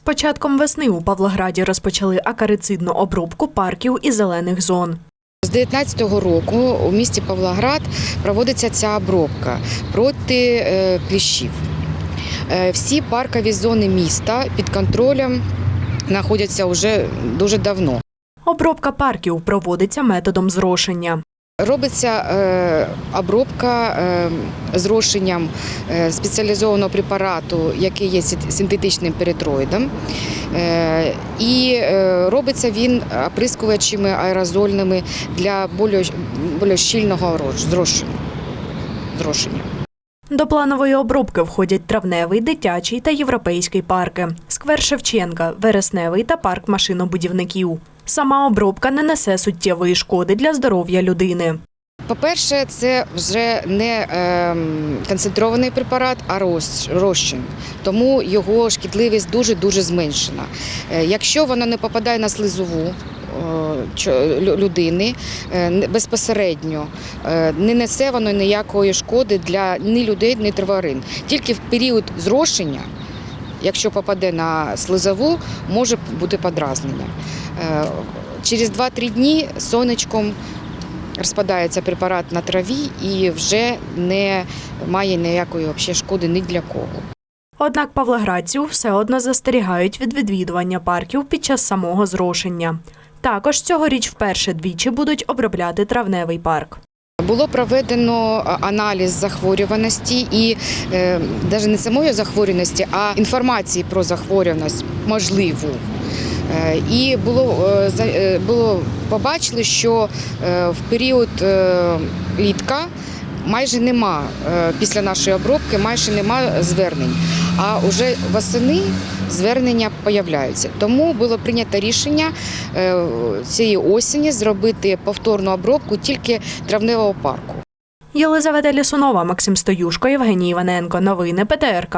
З початком весни у Павлограді розпочали акарицидну обробку парків і зелених зон. З 19-го року у місті Павлоград проводиться ця обробка проти е, кліщів. Е, Всі паркові зони міста під контролем знаходяться вже дуже давно. Обробка парків проводиться методом зрошення. Робиться е, обробка е, зрошенням е, спеціалізованого препарату, який є синтетичним перитроїдом. Е, і робиться він оприскувачами аерозольними для більш, щільного зрошення. До планової обробки входять травневий, дитячий та європейський парки, сквер Шевченка, вересневий та парк машинобудівників. Сама обробка не несе суттєвої шкоди для здоров'я людини. По-перше, це вже не ем, концентрований препарат, а роз- розчин. Тому його шкідливість дуже-дуже зменшена. Е, Якщо вона не попадає на слизову е, людини е, безпосередньо, не несе воно ніякої шкоди для ні людей, ні тварин. Тільки в період зрошення, якщо попаде на слизову, може бути подразнення. Е, Через 2-3 дні сонечком розпадається препарат на траві і вже не має ніякої шкоди ні для кого. Однак павлоградців все одно застерігають від відвідування парків під час самого зрошення. Також цьогоріч вперше двічі будуть обробляти травневий парк. Було проведено аналіз захворюваності і е, навіть не самої захворюваності, а інформації про захворюваність можливу. Е, І було, е, е, було побачили, що е, в період е, літка майже нема е, після нашої обробки, майже нема звернень. А вже восени звернення появляються. Тому було прийнято рішення е, цієї осені зробити повторну обробку тільки травневого парку. Єлизавета Лісунова, Максим Стоюшко, Євгеній Іваненко. Новини ПТРК.